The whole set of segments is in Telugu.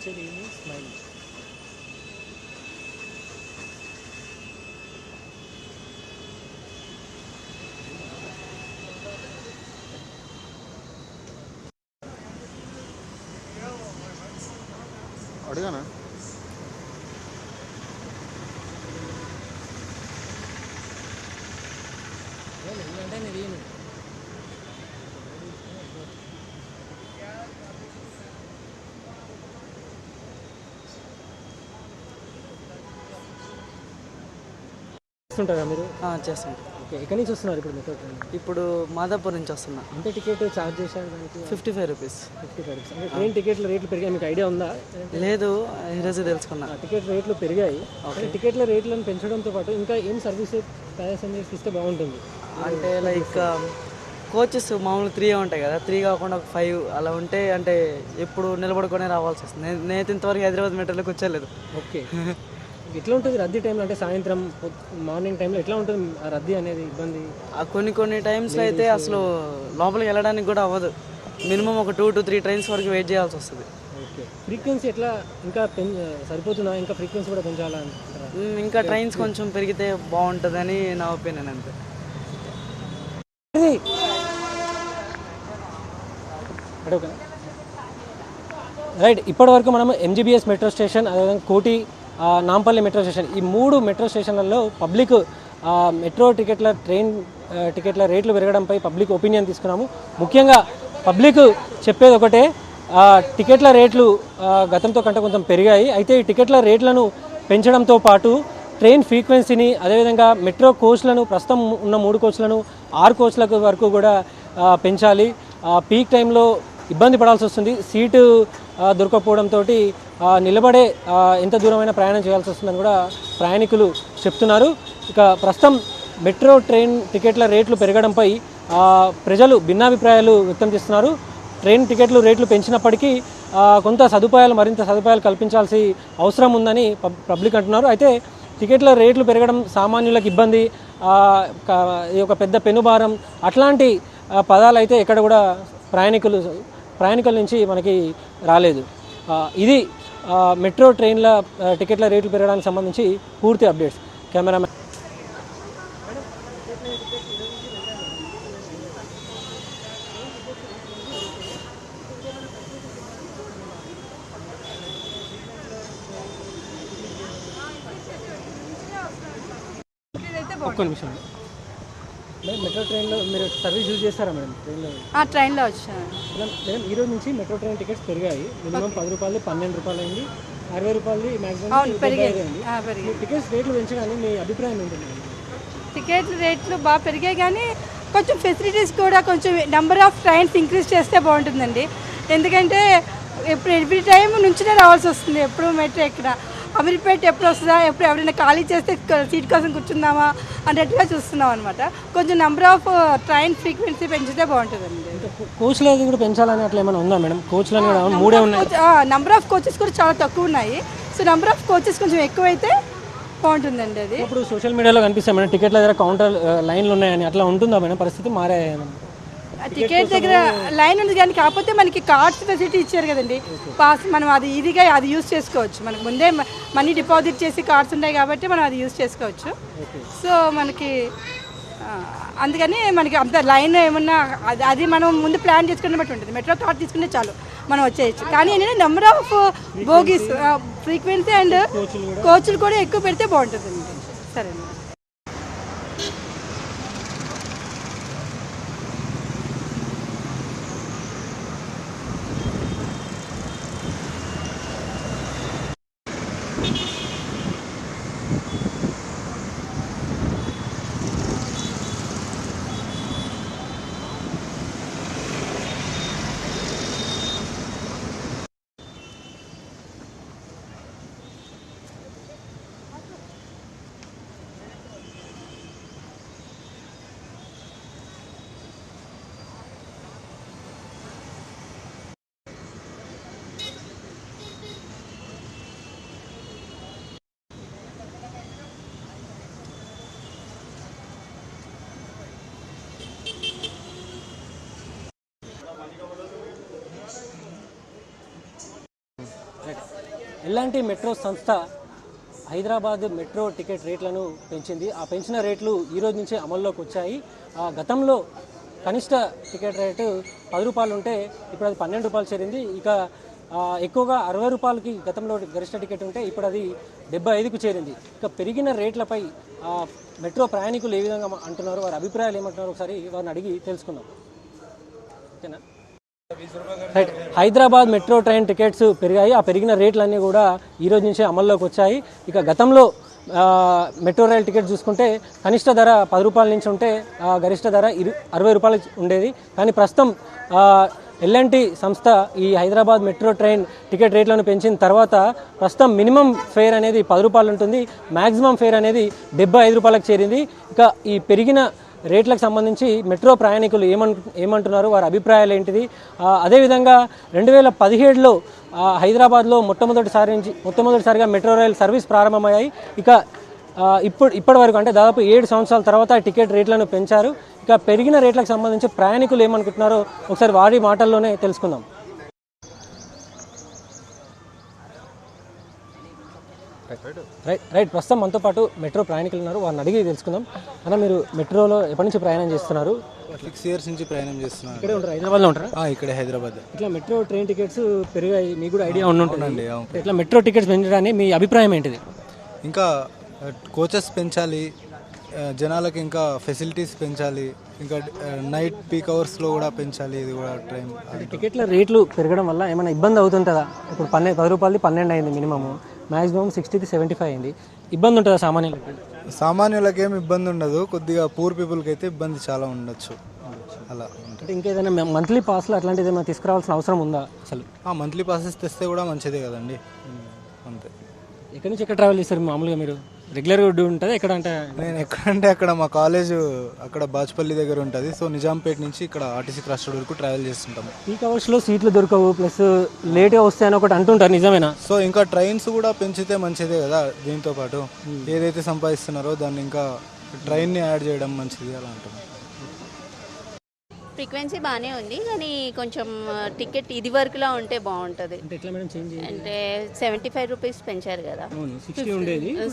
వచ్చేది ఏంది స్మైల్ అడిగానా అంటే చేస్తుంటారా మీరు? చేస్తాం ఓకే ఎక్కడి నుంచి వస్తున్నారు ఇప్పుడు మెట్రో ట్రైన్ ఇప్పుడు మాదాపూర్ నుంచి వస్తున్నా. ఎంత టికెట్ ఛార్జ్ చేశారు దానికి? Fifty five rupees. Fifty five rupees. అంటే ట్రైన్ టికెట్ల రేట్లు పెరిగాయి. మీకు ఐడియా ఉందా? లేదు ఈరోజు తెలుసుకున్నా. టికెట్ రేట్లు పెరిగాయి. టికెట్ల రేట్లను పెంచడంతో పాటు ఇంకా ఏం సర్వీస్ ప్యాసెంజర్స్ ఇస్తే బాగుంటుంది? అంటే లైక్ కోచెస్ మామూలు త్రీ ఉంటాయి కదా. త్రీ కాకుండా ఒక ఫైవ్ అలా ఉంటే అంటే ఎప్పుడు నిలబడుకొని రావాల్సి వస్తుంది. నేను నేను ఇంతవరకు హైదరాబాద్ మెట్రోలో కూర్చోలేదు ఓకే. ఎట్లా ఉంటుంది రద్దీ టైంలో? అంటే సాయంత్రం మార్నింగ్ టైంలో ఎట్లా ఉంటుంది ఆ రద్దీ అనేది ఇబ్బంది? ఆ కొన్ని కొన్ని టైమ్స్లో అయితే అసలు లోపలికి వెళ్ళడానికి కూడా అవ్వదు. మినిమం ఒక టూ టు త్రీ ట్రైన్స్ వరకు వెయిట్ చేయాల్సి వస్తుంది. ఓకే. ఫ్రీక్వెన్సీ ఎట్లా ఇంకా పెం సరిపోతుందా? ఇంకా ఫ్రీక్వెన్సీ కూడా పెంచాలా ఇంకా ట్రైన్స్ కొంచెం పెరిగితే బాగుంటుందని నా ఒపీనియన్ అంతే. రైట్. ఇప్పటి వరకు మనం ఎంజీబీఎస్ మెట్రో స్టేషన్ అదేవిధంగా కోటి నాంపల్లి మెట్రో స్టేషన్. ఈ మూడు మెట్రో స్టేషన్లలో పబ్లిక్ మెట్రో టికెట్ల ట్రైన్ టికెట్ల రేట్లు పెరగడంపై పబ్లిక్ ఒపీనియన్ తీసుకున్నాము. ముఖ్యంగా పబ్లిక్ చెప్పేది ఒకటే టికెట్ల రేట్లు గతంతో కంటే కొంచెం పెరిగాయి. అయితే ఈ టికెట్ల రేట్లను పెంచడంతో పాటు ట్రైన్ ఫ్రీక్వెన్సీని అదేవిధంగా మెట్రో కోచ్లను ప్రస్తుతం ఉన్న మూడు కోచ్లను ఆరు కోచ్లకు వరకు కూడా పెంచాలి. పీక్ టైంలో ఇబ్బంది పడాల్సి వస్తుంది. సీటు దొరకకపోవడంతో నిలబడే ఎంత దూరమైన ప్రయాణం చేయాల్సి వస్తుందని కూడా ప్రయాణికులు చెప్తున్నారు. ఇక ప్రస్తుతం మెట్రో ట్రైన్ టికెట్ల రేట్లు పెరగడంపై ప్రజలు భిన్నాభిప్రాయాలు వ్యక్తం చేస్తున్నారు. ట్రైన్ టికెట్లు రేట్లు పెంచినప్పటికీ కొంత సదుపాయాలు మరింత సదుపాయాలు కల్పించాల్సి అవసరం ఉందని పబ్- పబ్లిక్ అంటున్నారు. అయితే టికెట్ల రేట్లు పెరగడం సామాన్యులకు ఇబ్బంది. ఈ యొక్క పెద్ద పెనుభారం అట్లాంటి పదాలు అయితే ఎక్కడ కూడా ప్రయాణికులు ప్రయాణికుల నుంచి మనకి రాలేదు. ఇది మెట్రో ట్రైన్ల టికెట్ల రేట్లు పెరగడానికి సంబంధించి పూర్తి అప్డేట్స్. కెమెరామెన్ ఒక్క నిమిషం. మెట్రో ట్రైన్లో మీరు సర్వీస్ యూజ్ చేస్తారా మేడం ట్రైన్లో? ఆ ట్రైన్లో వచ్చాను. మేడం ఈ రోజు నుంచి మెట్రో ట్రైన్ టికెట్స్ పెరిగాయి. మినిమం పది రూపాయలు పన్నెండు రూపాయలు అయింది అరవై రూపాయలు మాక్సిమం పెరిగాయి. టికెట్స్ రేట్లు పెంచడానికి మీ అభిప్రాయం ఏంటి టికెట్ రేట్లు బాగా పెరిగాయి కానీ కొంచెం ఫెసిలిటీస్ కూడా కొంచెం నెంబర్ ఆఫ్ ట్రైన్స్ ఇంక్రీజ్ చేస్తే బాగుంటుందండి. ఎందుకంటే ఎప్పుడు ఎవ్రీ టైం నుంచినే రావాల్సి వస్తుంది. ఎప్పుడు మెట్రో ఎక్కడ. అమీర్పేట ఎప్పుడు వస్తుందా? ఎప్పుడు ఎవరైనా ఖాళీ చేస్తే సీట్ కోసం కూర్చుందామా? అన్నట్టుగా చూస్తున్నాం అనమాట కొంచెం నెంబర్ ఆఫ్ ట్రైన్ ఫ్రీక్వెన్సీ పెంచితే బాగుంటుందండి. కోచ్లు అది కూడా పెంచాలని అట్లా ఏమైనా ఉందా మేడం? కోచ్లు మూడే ఉన్నాయి. నెంబర్ ఆఫ్ కోచెస్ కూడా చాలా తక్కువ ఉన్నాయి. సో నెంబర్ ఆఫ్ కోచెస్ కొంచెం ఎక్కువైతే బాగుంటుందండి అది. ఇప్పుడు సోషల్ మీడియాలో కనిపిస్తాయి మేడం టికెట్ల దగ్గర కౌంటర్ ఆ, లైన్లు ఉన్నాయని. అట్లా ఉంటుందా మేడం? పరిస్థితి మారాయా మేడం ఆ టికెట్ దగ్గర లైన్ ఉంది కానీ కాకపోతే మనకి కార్డ్స్ ఫెసిలిటీ ఇచ్చారు కదండి. పాస్ మనం అది ఈజీగా అది యూస్ చేసుకోవచ్చు. మనకు ముందే మనీ డిపాజిట్ చేసి కార్డ్స్ ఉన్నాయి కాబట్టి మనం అది యూస్ చేసుకోవచ్చు. సో మనకి అందుకని మనకి అంత లైన్ ఏమన్నా అది అది మనం ముందు ప్లాన్ చేసుకున్న బట్టి ఉంటుంది. మెట్రో కార్డ్ తీసుకుంటే చాలు. మనం వచ్చేయచ్చు. కానీ ఏంటంటే number of bogies frequency and కోచ్లు కూడా. ఎక్కువ పెడితే బాగుంటుందండి. సరే ఇలాంటి మెట్రో సంస్థ హైదరాబాద్ మెట్రో టికెట్ రేట్లను పెంచింది. ఆ పెంచిన రేట్లు ఈ రోజు నుంచే అమల్లోకి వచ్చాయి. గతంలో కనిష్ట టికెట్ రేటు పది రూపాయలు ఉంటే ఇప్పుడు అది పన్నెండు రూపాయలు చేరింది. ఇక ఎక్కువగా అరవై రూపాయలకి గతంలో గరిష్ట టికెట్ ఉంటే ఇప్పుడు అది డెబ్బై ఐదుకు చేరింది. ఇక పెరిగిన రేట్లపై మెట్రో ప్రయాణికులు ఏ విధంగా అంటున్నారు వారి అభిప్రాయాలు ఏమంటున్నారు ఒకసారి వారిని అడిగి తెలుసుకుందాం. ఓకేనా? Right Hyderabad metro train tickets పెరిగాయి. ఆ పెరిగిన రేట్లన్నీ కూడా ఈ రోజు నుంచే అమల్లోకి వచ్చాయి. ఇక గతంలో మెట్రో రైల్ టికెట్ చూసుకుంటే కనిష్ట ధర పది రూపాయల నుంచి ఉంటే ఆ, గరిష్ట ధర ఇరు అరవై రూపాయలు ఉండేది. కానీ ప్రస్తుతం ఎల్ఎన్టీ సంస్థ ఈ హైదరాబాద్ మెట్రో ట్రైన్ టికెట్ రేట్లను పెంచిన తర్వాత ప్రస్తుతం మినిమం ఫేర్ అనేది పది రూపాయలు ఉంటుంది. మ్యాక్సిమం ఫేర్ అనేది డెబ్బై ఐదు రూపాయలకు చేరింది. ఇక ఈ పెరిగిన రేట్లకు సంబంధించి మెట్రో ప్రయాణికులు ఏమన్ ఏమంటున్నారు? వారి అభిప్రాయాలు ఏంటిది? అదేవిధంగా రెండు వేల పదిహేడులో హైదరాబాద్లో మొట్టమొదటిసారి నుంచి మొట్టమొదటిసారిగా మెట్రో రైల్ సర్వీస్ ప్రారంభమయ్యాయి. ఇక ఇప్పుడు ఇప్పటి వరకు అంటే దాదాపు ఏడు సంవత్సరాల తర్వాత టికెట్ రేట్లను పెంచారు. ఇక పెరిగిన రేట్లకు సంబంధించి ప్రయాణికులు ఏమనుకుంటున్నారో ఒకసారి వారి మాటల్లోనే తెలుసుకుందాం. రైట్ రైట్ ప్రస్తుతం మనతో పాటు మెట్రో ప్రయాణికులు ఉన్నారు. వారిని అడిగి తెలుసుకుందాం. అన్న మీరు మెట్రోలో ఎప్పటి నుంచి ప్రయాణం చేస్తున్నారు? సిక్స్ ఇయర్స్ నుంచి ప్రయాణం చేస్తున్నాను. ఇక్కడే ఉంటారు? హైదరాబాద్లో ఉంటారా? ఇక్కడే హైదరాబాద్. ఇట్లా మెట్రో ట్రైన్ టికెట్స్ పెరిగాయి. మీకు కూడా ఐడియా ఉండుంటుంది అవునండి అవును. ఇట్లా మెట్రో టికెట్స్ పెంచడానికి మీ అభిప్రాయం ఏంటిది? ఇంకా కోచెస్ పెంచాలి జనాలకి ఇంకా ఫెసిలిటీస్ పెంచాలి ఇంకా నైట్ పీక్ అవర్స్లో కూడా పెంచాలి ఇది కూడా ట్రైన్ టికెట్ల రేట్లు పెరగడం వల్ల ఏమైనా ఇబ్బంది అవుతుంటుందా? ఇప్పుడు పన్నె పది రూపాయలది పన్నెండు అయింది మినిమమ్. మాక్సిమం సిక్స్టీకి సెవెంటీ ఫైవ్ అయింది. ఇబ్బంది ఉంటుందా సామాన్యులకి సామాన్యులకి ఏమి ఇబ్బంది ఉండదు. కొద్దిగా పూర్ పీపుల్కి అయితే ఇబ్బంది చాలా ఉండొచ్చు. అలా అంటే ఇంకేదైనా మంత్లీ పాస్లు అట్లాంటిది ఏమైనా తీసుకురావాల్సిన అవసరం ఉందా అసలు? మంత్లీ పాసెస్ తెస్తే కూడా మంచిదే కదండి. అంతే. ఎక్కడి నుంచి ఎక్కడ ట్రావెల్ చేస్తారు మామూలుగా మీరు? రెగ్యులర్గా ఉంటుంది? ఎక్కడ అంటే? నేను ఎక్కడంటే అక్కడ మా కాలేజ్ అక్కడ బాచ్పల్లి దగ్గర ఉంటుంది. సో నిజాంపేట నుంచి ఇక్కడ ఆర్టీసీ క్రాస్ రోడ్ వరకు ట్రావెల్ చేస్తుంటాము పీక్ అవర్స్లో సీట్లు దొరకవు ప్లస్ లేట్గా వస్తాయని ఒకటి అంటుంటారు నిజమేనా? సో ఇంకా ట్రైన్స్ కూడా పెంచితే మంచిదే కదా దీంతో పాటు. ఏదైతే సంపాదిస్తున్నారో దాన్ని ఇంకా ట్రైన్ని యాడ్ చేయడం మంచిది అలా అంటున్నాను. ఫ్రీక్వెన్సీ బాగానే ఉంది కానీ కొంచెం టికెట్ ఇది వరకులా ఉంటే బాగుంటుంది అంటే సెవెంటీ ఫైవ్ రూపీస్ పెంచారు కదా.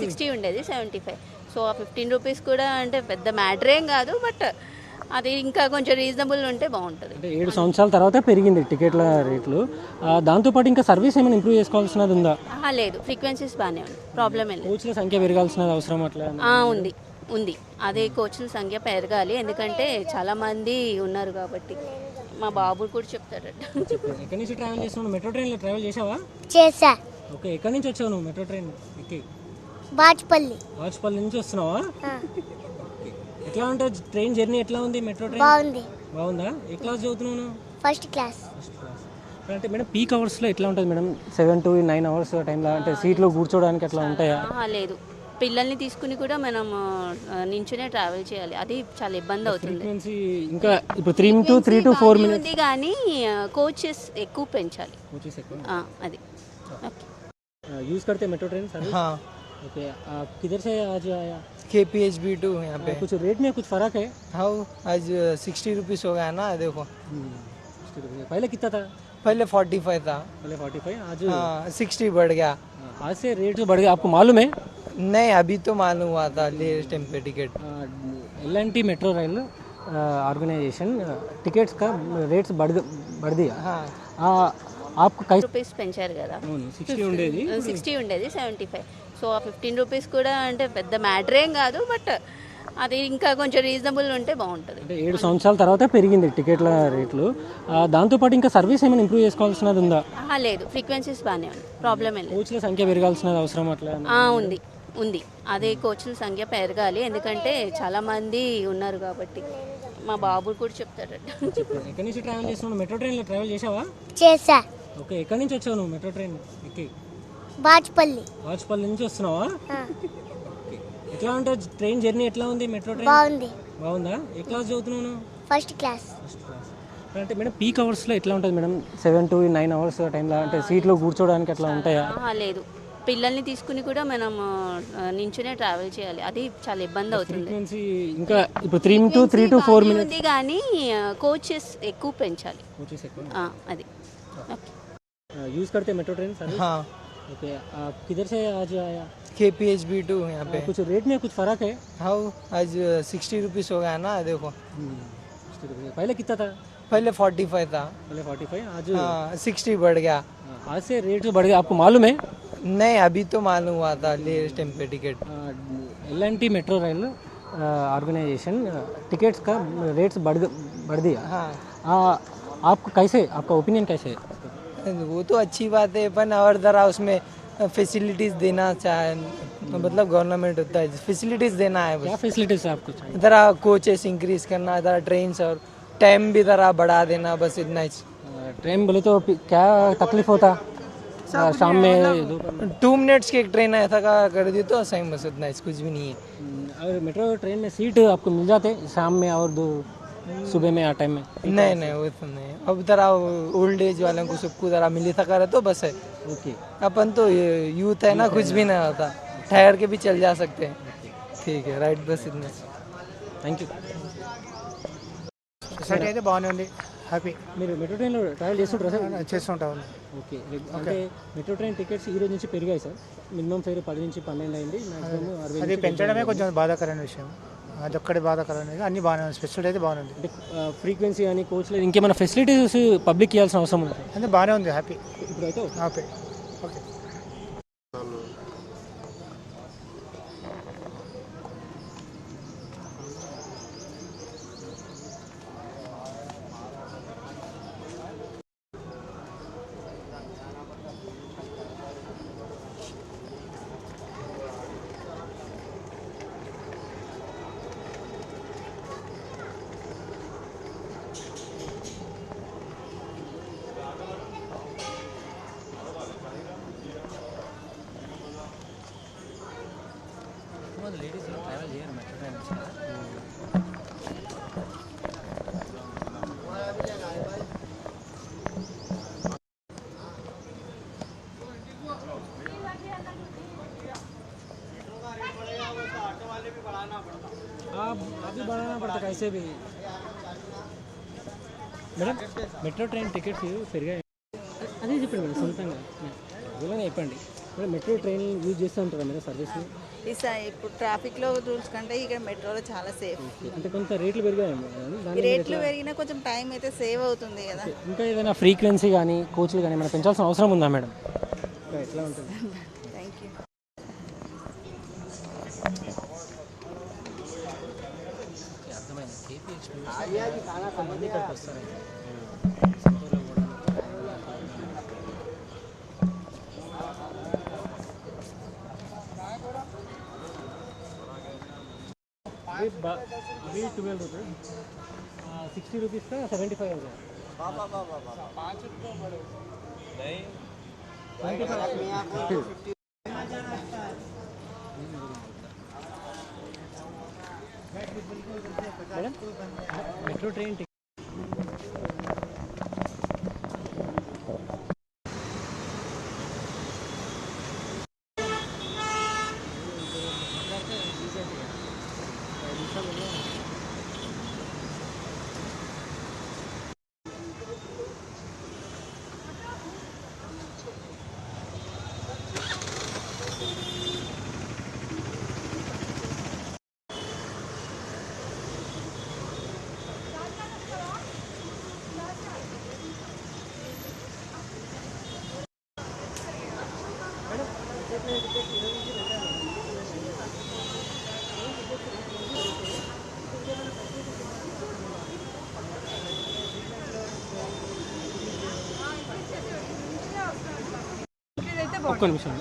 సిక్స్టీ ఉండేది సెవెంటీ ఫైవ్. సో ఆ ఫిఫ్టీన్ రూపీస్ కూడా అంటే పెద్ద మ్యాటర్ ఏం కాదు బట్ అది ఇంకా కొంచెం రీజనబుల్ ఉంటే బాగుంటుంది అంటే ఏడు సంవత్సరాల తర్వాత పెరిగింది టికెట్ల రేట్లు. దాంతోపాటు ఇంకా సర్వీస్ ఏమైనా ఇంప్రూవ్ చేసుకోవాల్సినది ఉందా? లేదు. ఫ్రీక్వెన్సీస్ బాగానే ఉంది ప్రాబ్లం కోచ్ల సంఖ్య పెరగాల్సినది అవసరం అట్లా ఆ, ఉంది. ఉంది. అదే కోచ్ల సంఖ్య పెరగాలి. ఎందుకంటే చాలా మంది ఉన్నారు కాబట్టి. మా బాబు కూడా చెప్తారట ఎక్కడి నుంచి ట్రావెల్ చేస్తున్నావు? మెట్రో ట్రైన్లో ట్రావెల్ చేసావా? చేసా. ఓకే ఎక్కడి నుంచి వచ్చావు నువ్వు మెట్రో ట్రైన్ ఎక్కి? బాచుపల్లి. వాజ్పల్లి నుంచి వస్తున్నావా. ఎట్లా ఉంటుంది? ట్రైన్ జర్నీ ఎట్లా ఉంది? Metro train? బాగుంది. బాగుందా? ఏ క్లాస్ చదువుతున్నావు నువ్వు? First class. First class. అంటే మేడం పీక్ అవర్స్లో ఎట్లా ఉంటుంది madam? Seven to nine hours టైంలో అంటే సీట్లో కూర్చోడానికి అట్లా ఉంటాయా? లేదు. పిల్లల్ని తీసుకుని కూడా మనం ఆ, నించునే ట్రావెల్ చేయాలి అది చాలా ఇబ్బంది అవుతుంది ఫ్రీక్వెన్సీ ఇంకా ఇప్పుడు three two three two four బాగానే మినిట్స్ ఉంది కానీ కోచెస్ ఎక్కువ పెంచాలి कोचेस ఎక్కువ ఆ, అది ఓకే यूज करते हैं मेट्रो ट्रेन सर्विस हाँ ओके आप किधर से आज आया के पी एच बी टू यहाँ पे कुछ रेट में कुछ फर्क है हाँ आज सिक्सटी रुपीज़ हो गया ना देखो पहले कितना था पहले फोर्टी फाइव था पहले फोर्टी फाइव आज हाँ सिक्सटी बढ़ गया आज से रेट जो बढ़ गया आपको मालूम है नहीं अभी तो मालूम हुआ था लेटेस्ट टाइम पे ticket L N T metro rail organisation tickets का रेट्स बढ़ बढ़ दिया हाँ आ, आपको कैसे రూపీస్ పెంచారు కదా సిక్స్టీ ఉండేది సిక్స్టీ ఉండేది సెవెంటీ ఫైవ్ సో ఆ ఫిఫ్టీన్ రూపీస్ కూడా అంటే పెద్ద మ్యాటర్ ఏం కాదు బట్ అది ఇంకా కొంచెం రీజనబుల్ ఉంటే బాగుంటుంది అంటే ఏడు సంవత్సరాల తర్వాత పెరిగింది టికెట్ల రేట్లు ఆ, దాంతోపాటు ఇంకా సర్వీస్ ఏమైనా ఇంప్రూవ్ చేసుకోవాల్సినది ఉందా ఆహా, లేదు ఫ్రీక్వెన్సీస్ బాగానే ఉంది ప్రాబ్లం ఏం లేదు కోచ్ల సంఖ్య పెరగాల్సినది అవసరం అట్లా ఆ, ఉంది ఉంది. అదే కోచ్ల సంఖ్య పెరగాలి. ఎందుకంటే చాలా మంది ఉన్నారు కాబట్టి. మా బాబు కూడా చెప్తారట ఎక్కడి నుంచి ట్రావెల్ చేస్తున్నావు? మెట్రో ట్రైన్లో ట్రావెల్ చేసావా? చేసా. ఓకే ఎక్కడి నుంచి వచ్చావు నువ్వు మెట్రో ట్రైన్ ఎక్కి. బాచుపల్లి. వాజ్పల్లి నుంచి వస్తున్నావా. ఎట్లా ఉంటుంది ట్రైన్ జర్నీ ఎట్లా ఉంది మెట్రో ట్రైన్ బాగుంది. బాగుందా? ఏ క్లాస్ చదువుతున్నావు నువ్వు? ఫస్ట్ క్లాస్ ఫస్ట్ క్లాస్ అంటే మేడం పీక్ అవర్స్లో ఎట్లా ఉంటుంది madam? Seven to nine hours టైంలో అంటే సీట్లో కూర్చోడానికి అట్లా ఉంటాయా? ఆహా, లేదు. పిల్లల్ని తీసుకుని కూడా మనం ఆ, నించునే ట్రావెల్ చేయాలి అది చాలా ఇబ్బంది అవుతుంది ఫ్రీక్వెన్సీ ఇంకా ఇప్పుడు three two three two four బాగానే మినిట్స్ ఉంది కానీ కోచెస్ ఎక్కువ పెంచాలి కోచెస్ ఎక్కువ ఆ, అది ఓకే यूज़ करते हैं मेट्रो ट्रेन सर्विस हाँ ओके आप किधर से आज आया के पी एच बी टू यहाँ पे कुछ रेट में कुछ फर्क है हाउ आज सिक्सटी रुपीज़ हो गया ना देखो पहले कितना था पहले फोर्टी फाइव था पहले फोर्टी फाइव आज हाँ सिक्सटी बढ़ गया आज से रेट बढ़ गया आपको मालूम है नहीं अभी तो मालूम हुआ था लेटेस्ट टाइम पे ticket L N T metro rail organisation tickets का रेट्स बढ़ बढ़ दिया। हाँ। आ, आपको कैसे आपका ओपिनियन कैसे है? वो तो अच्छी बात है पर और ज़रा उसमें फैसिलिटीज़ देना चाहे मतलब गवर्नमेंट होता है फैसिलिटीज़ देना है क्या फैसिलिटीज़ है आपको ज़रा कोचेस इंक्रीज करना ज़रा ट्रेन और टाइम भी ज़रा बढ़ा देना बस इतना ही। ट्रेन बोले तो क्या तकलीफ़ होता? शाम में दोपहर में? टू मिनट्स की एक ट्रेन ऐसा का कर दी तो सही बस इतना ही, कुछ भी नहीं है हम्म, और मेट्रो ट्रेन में सीट आपको मिल जाते शाम में और दो सुबह में आ टाइम में नहीं नहीं वो तो नहीं अब ज़रा ओल्ड एज वालों को सबको ज़रा मिली थका रहे तो बस है ओके अपन तो यूथ है ना कुछ भी नहीं होता ठहर के भी चल जा सकते हैं ठीक है राइट बस इतना థ్యాంక్ యూ ఫెసిలిటీ అయితే బాగానే ఉంది హ్యాపీ మీరు మెట్రో ట్రైన్లో ట్రావెల్ చేస్తుంటారా సార్? చేస్తుంటాం ఓకే అంటే మెట్రో ట్రైన్ టికెట్స్ ఈ రోజు నుంచి పెరిగాయి సార్. మినిమం ఫేర్ పది నుంచి పన్నెండు అయింది మాక్సిమం అరవై అది పెంచడమే కొంచెం బాధాకరమైన విషయం. అదొక్కటి బాధాకరమైన అన్ని బాగానే ఉంది స్పెషల్ అయితే బాగానే ఉంది. అంటే ఫ్రీక్వెన్సీ కానీ కోచ్ లేదు ఇంకేమైనా ఫెసిలిటీస్ పబ్లిక్ ఇవ్వాల్సిన అవసరం ఉంది? అంటే బాగానే ఉంది. హ్యాపీ ఇప్పుడైతే హ్యాపీ ఓకే आप अभी बढ़ाना पड़ता कैसे भी మేడం మెట్రో ట్రైన్ టికెట్స్ పెరిగాయి అదే చెప్పండి మేడం సొంతంగా ఇలానే చెప్పండి మేడం మెట్రో ట్రైన్ యూజ్ చేస్తూ ఉంటారా మేడం సర్వీస్ని ఈసా ఇప్పుడు ట్రాఫిక్లో రూల్స్ కంటే ఇక్కడ మెట్రోలో చాలా సేఫ్ అంటే కొంత రేట్లు పెరిగాయి రేట్లు పెరిగినా కొంచెం టైం అయితే సేవ్ అవుతుంది కదా. ఇంకా ఏదైనా ఫ్రీక్వెన్సీ కానీ కోచ్లు కానీ మనం పెంచాల్సిన అవసరం ఉందా మేడం? ఎట్లా ఉంటుంది? థ్యాంక్ యూ అర్థమైంది. बा- अभी ट्वेल्व रुपीज़ सिक्सटी रुपीज़ का सेवेंटी फाइव हो गया मैडम मेट्रो ट्रेन ఒక్క నిమిషం.